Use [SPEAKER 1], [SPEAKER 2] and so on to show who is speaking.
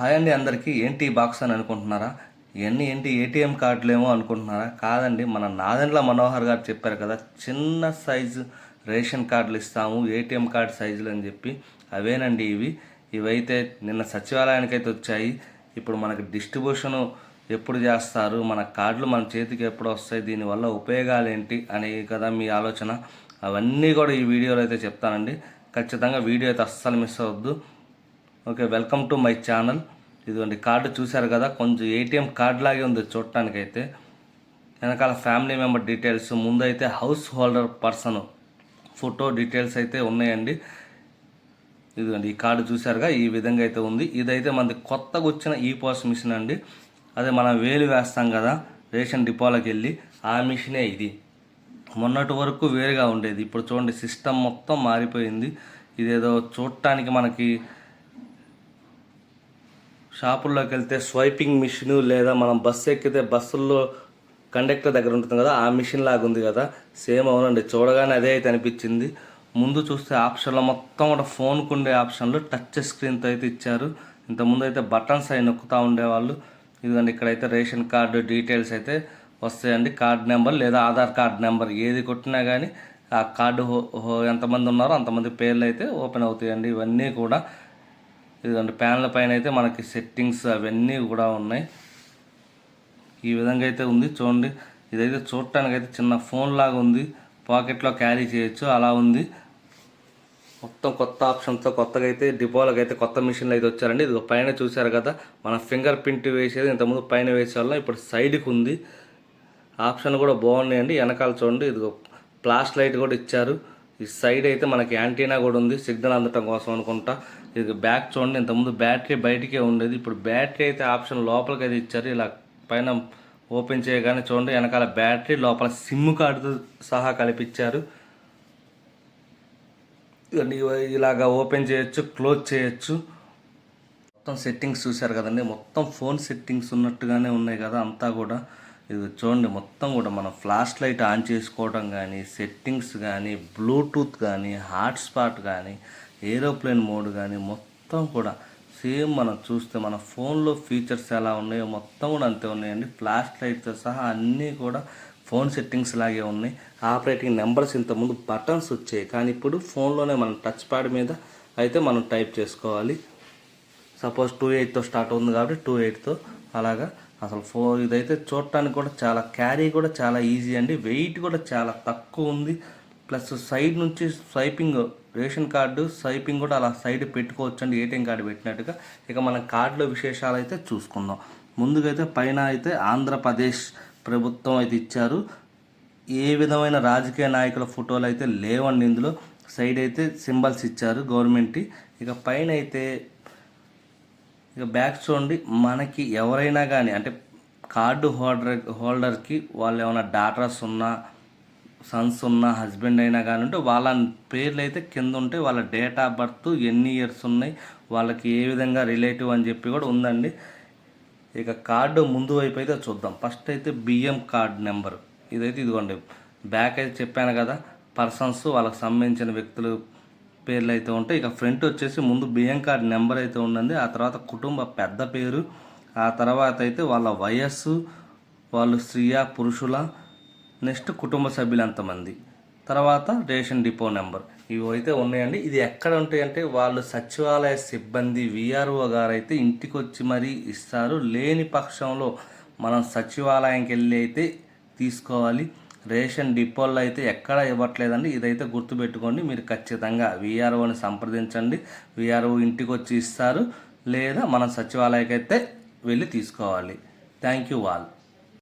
[SPEAKER 1] Hi అండి అందరికీ. ఏంటి బాక్స్ అని అనుకుంటున్నారా? ఇవన్నీ ఏంటి ఏటీఎం కార్డులేమో అనుకుంటున్నారా? కాదండి మన నాదెండ్ల మనోహర్ గారు చెప్పారు కదా చిన్న సైజు రేషన్ కార్డులు ఇస్తాము ఏటీఎం కార్డు సైజులు అని చెప్పి. అవేనండి ఇవి. ఇవైతే నిన్న సచివాలయానికి అయితే వచ్చాయి. ఇప్పుడు మనకి డిస్ట్రిబ్యూషన్ ఎప్పుడు చేస్తారు? మన కార్డులు మన చేతికి ఎప్పుడు వస్తాయి? దీనివల్ల ఉపయోగాలు ఏంటి అని కదా మీ ఆలోచన. అవన్నీ కూడా ఈ వీడియోలో అయితే చెప్తానండి. ఖచ్చితంగా వీడియో అయితే అస్సలు మిస్ అవ్వద్దు. Okay welcome to my channel. ఇదిగోండి కార్డు చూశారు కదా కొంచెం ఏటీఎం కార్డు లాగే ఉంది చూడటానికైతే. వెనకాల ఫ్యామిలీ మెంబర్ డీటెయిల్స్ ముందైతే house holder person photo details అయితే ఉన్నాయండి. ఇదిగోండి ఈ కార్డు చూశారుగా ఈ విధంగా అయితే ఉంది. ఇదైతే మనది కొత్తగా వచ్చిన ఈ పోస్ట్ మిషన్ అండి. అదే మనం వేలు వేస్తాం కదా రేషన్ డిపోలకు వెళ్ళి ఆ మిషనే ఇది. మొన్నటి వరకు వేరుగా ఉండేది. ఇప్పుడు చూడండి సిస్టమ్ మొత్తం మారిపోయింది. ఇదేదో చూడటానికి మనకి షాపుల్లోకి వెళ్తే స్వైపింగ్ మిషన్ లేదా మనం బస్సు ఎక్కితే బస్సుల్లో కండక్టర్ దగ్గర ఉంటుంది కదా ఆ మిషన్ లాగా ఉంది కదా. సేమ్ అవునండి చూడగానే అదే అయితే అనిపించింది. ముందు చూస్తే ఆప్షన్లో మొత్తం కూడా ఫోన్కు ఉండే ఆప్షన్లు టచ్ స్క్రీన్తో అయితే ఇచ్చారు. ఇంతకుముందు అయితే బటన్స్ అవి నొక్కుతూ ఉండేవాళ్ళు. ఇదిగోండి ఇక్కడైతే రేషన్ కార్డు డీటెయిల్స్ అయితే వస్తాయండి. కార్డు నెంబర్ లేదా ఆధార్ కార్డ్ నెంబర్ ఏది కొట్టినా కానీ ఆ కార్డు హో హో- ఎంతమంది ఉన్నారో అంతమంది పేర్లు అయితే ఓపెన్ అవుతాయండి. ఇవన్నీ కూడా ఇదిగోండి ప్యాన్ల పైన అయితే మనకి సెట్టింగ్స్ అవన్నీ కూడా ఉన్నాయి. ఈ విధంగా అయితే ఉంది. చూడండి ఇదైతే చూడటానికి అయితే చిన్న ఫోన్ లాగా ఉంది. పాకెట్లో క్యారీ చేయొచ్చు అలా ఉంది. మొత్తం కొత్త ఆప్షన్తో కొత్తగా అయితే డిపోలకు అయితే కొత్త మిషన్లు అయితే వచ్చారండి. ఇది పైన చూశారు కదా మన ఫింగర్ ప్రింట్ వేసేది ఇంతకుముందు పైన వేసేవాళ్ళం ఇప్పుడు సైడ్కి ఉంది. ఆప్షన్ కూడా బాగున్నాయండి. వెనకాల చూడండి ఇది ఫ్లాష్ లైట్ కూడా ఇచ్చారు. ఈ సైడ్ అయితే మనకి యాంటీనా కూడా ఉంది సిగ్నల్ అందటం కోసం అనుకుంటా. ఇది బ్యాక్ చూడండి ఇంతకుముందు బ్యాటరీ బయటికే ఉండేది. ఇప్పుడు బ్యాటరీ అయితే ఆప్షన్ లోపలికి అయితే ఇచ్చారు. ఇలా పైన ఓపెన్ చేయగానే చూడండి వెనకాల బ్యాటరీ లోపల సిమ్ కార్డుతో సహా కలిపిచ్చారు ఇలాగా ఓపెన్ చేయొచ్చు క్లోజ్ చేయొచ్చు. మొత్తం సెట్టింగ్స్ చూశారు కదండి. మొత్తం ఫోన్ సెట్టింగ్స్ ఉన్నట్టుగానే ఉన్నాయి కదా అంతా కూడా. ఇది చూడండి మొత్తం కూడా మనం ఫ్లాష్ లైట్ ఆన్ చేసుకోవడం కానీ సెట్టింగ్స్ కానీ బ్లూటూత్ కానీ హాట్స్పాట్ కానీ ఏరోప్లేన్ మోడ్ కానీ మొత్తం కూడా సేమ్ మనం చూస్తే మన ఫోన్లో ఫీచర్స్ ఎలా ఉన్నాయో మొత్తం కూడా అంతే ఉన్నాయండి. ఫ్లాష్ లైట్తో సహా అన్నీ కూడా ఫోన్ సెట్టింగ్స్ లాగే ఉన్నాయి. ఆపరేటింగ్ నెంబర్స్ ఇంతకుముందు బటన్స్ వచ్చాయి. కానీ ఇప్పుడు ఫోన్లోనే మనం టచ్ ప్యాడ్ మీద అయితే మనం టైప్ చేసుకోవాలి. సపోజ్ టూ ఎయిట్తో స్టార్ట్ అవుతుంది కాబట్టి టూ ఎయిట్తో అలాగా అసలు ఫో ఇదైతే చూడటానికి కూడా చాలా క్యారీ కూడా చాలా ఈజీ అండి. వెయిట్ కూడా చాలా తక్కువ ఉంది. ప్లస్ సైడ్ నుంచి స్వైపింగ్ రేషన్ కార్డు స్వైపింగ్ కూడా అలా సైడ్ పెట్టుకోవచ్చు అండి ఏటీఎం కార్డు పెట్టినట్టుగా. ఇక మన కార్డులో విశేషాలు అయితే చూసుకుందాం. ముందుగా అయితే పైన అయితే ఆంధ్రప్రదేశ్ ప్రభుత్వం అయితే ఇచ్చారు. ఏ విధమైన రాజకీయ నాయకుల ఫోటోలు అయితే లేవండి ఇందులో. సైడ్ అయితే సింబల్స్ ఇచ్చారు గవర్నమెంట్. ఇక పైన అయితే ఇక బ్యాక్ చూడండి మనకి ఎవరైనా కానీ అంటే కార్డు హోల్డర్ హోల్డర్కి వాళ్ళు ఏమైనా డాటర్స్ ఉన్నా సన్స్ ఉన్న హస్బెండ్ అయినా కానీ ఉంటే వాళ్ళ పేర్లు అయితే కింద ఉంటే వాళ్ళ డేట్ ఆఫ్ బర్త్ ఎన్ని ఇయర్స్ ఉన్నాయి వాళ్ళకి ఏ విధంగా రిలేటివ్ అని చెప్పి కూడా ఉందండి. ఇక కార్డు ముందు వైపు అయితే చూద్దాం. ఫస్ట్ అయితే బియ్యం కార్డ్ నెంబర్. ఇదైతే ఇదిగోండి బ్యాక్ అయితే చెప్పాను కదా పర్సన్స్ వాళ్ళకి సంబంధించిన వ్యక్తులు పేర్లు అయితే ఉంటాయి. ఇక ఫ్రంట్ వచ్చేసి ముందు బియ్యం కార్డ్ నెంబర్ అయితే ఉందండి. ఆ తర్వాత కుటుంబ పెద్ద పేరు ఆ తర్వాత అయితే వాళ్ళ వయస్సు వాళ్ళు స్త్రీయా పురుషుల నెక్స్ట్ కుటుంబ సభ్యులు ఎంతమంది తర్వాత రేషన్ డిపో నెంబర్. ఇవి అయితే ఉన్నాయండి. ఇది ఎక్కడ ఉంటాయంటే వాళ్ళు సచివాలయ సిబ్బంది విఆర్ఓ గారు అయితే ఇంటికి వచ్చి మరీ ఇస్తారు. లేని పక్షంలో మనం సచివాలయంకి వెళ్ళి అయితే తీసుకోవాలి. రేషన్ డిపోల్లో అయితే ఎక్కడ ఇవ్వట్లేదండి. ఇదైతే గుర్తుపెట్టుకోండి. మీరు ఖచ్చితంగా విఆర్ఓని సంప్రదించండి. విఆర్ఓ ఇంటికి వచ్చి ఇస్తారు. లేదా మనం సచివాలయకైతే అయితే వెళ్ళి తీసుకోవాలి. Thank you wall